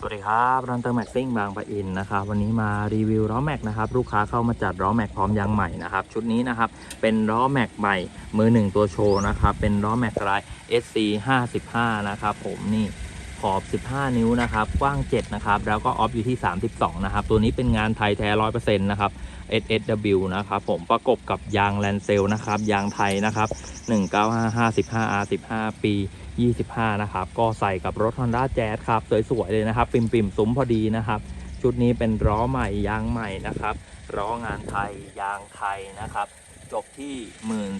สวัสดีครับรันเตอร์แม็กซิ่งบางปะอินนะครับวันนี้มารีวิวล้อแม็กนะครับลูกค้าเข้ามาจัดล้อแม็กพร้อมยางใหม่นะครับชุดนี้นะครับเป็นล้อแม็กใหม่มือหนึ่งตัวโชว์นะครับเป็นล้อแม็กลาย SC 55นะครับผมนี่ ขอบ 15 นิ้วนะครับ กว้าง 7 นะครับ แล้วก็ออฟอยู่ที่ 32 นะครับ ตัวนี้เป็นงานไทยแท้100%นะครับ SSW นะครับผมประกบกับยางแลนเซลนะครับ ยางไทยนะครับ 195 55 R 15 ปี 25 นะครับ ก็ใส่กับรถ Honda Jazz ครับ สวย ๆ เลยนะครับ ปิ่มปิ่มๆซุ้มพอดีนะครับ ชุดนี้เป็นล้อใหม่ยางใหม่นะครับล้องานไทยยางไทยนะครับ จบที่ 1 3ื่น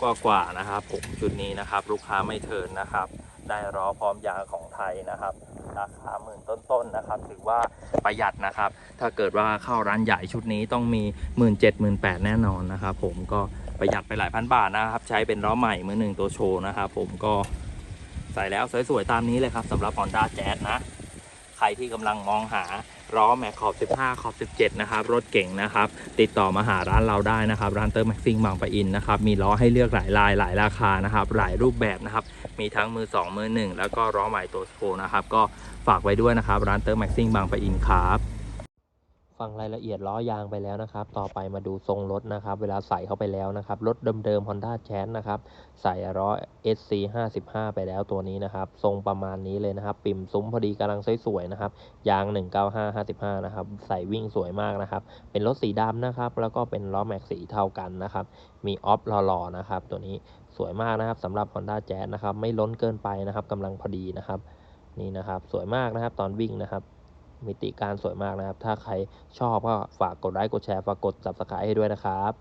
กว่ากว่าๆนะครับผมชุดนี้นะครับ ลูกค้าไม่เทินนะครับ ได้ล้อพร้อมยางของไทยนะครับ ราคาหมื่นต้นๆนะครับ ถือว่าประหยัดนะครับ ถ้าเกิดว่าเข้าร้านใหญ่ชุดนี้ต้องมี1 7 0 0 0 0 8แน่นอนนะครับ ผมก็ประหยัดไปหลายพันบาทนะครับ ใช้เป็นล้อใหม่มือหนึ่งตัวโชว์นะครับ ผมก็ใส่แล้วสวยๆตามนี้เลยครับสำหรับ Honda Jazz นะ ใครที่กำลังมองหา ล้อแม็กขอบ 15 ขอบ 17 นะครับ รถเก่งนะครับ ติดต่อมาหาร้านเราได้นะครับ ร้านเตอร์แม็กซิงบางปะอินนะครับ มีล้อให้เลือกหลายลายหลายราคานะครับ หลายรูปแบบนะครับ มีทั้งมือ 2 มือ 1 แล้วก็ล้อใหม่ตัวโชนะครับ ก็ฝากไว้ด้วยนะครับ ร้านเตอร์แม็กซิงบางปะอินครับ ฟังรายละเอียดล้อยางไปแล้วนะครับ ต่อไปมาดูทรงรถนะครับ เวลาใส่เข้าไปแล้วนะครับ รถเดิมๆ Honda Jazz นะครับ ใส่ล้อ SC 55ไปแล้วตัวนี้นะครับ ทรงประมาณนี้เลยนะครับ ปิ่มซุ้มพอดีกำลังสวยๆนะครับ ยาง 195 55 นะครับ ใส่วิ่งสวยมากนะครับ เป็นรถสีดำนะครับ แล้วก็เป็นล้อแม็กสีเท่ากันนะครับ มีออฟหล่อๆนะครับ ตัวนี้สวยมากนะครับสำหรับ Honda Jazz นะครับ ไม่ล้นเกินไปนะครับกำลังพอดีนะครับ นี่นะครับ สวยมากนะครับ ตอนวิ่งนะครับ มิติการสวยมากนะครับ ถ้าใครชอบก็ฝากกดไลค์กดแชร์ฝากกด subscribe ให้ด้วยนะครับ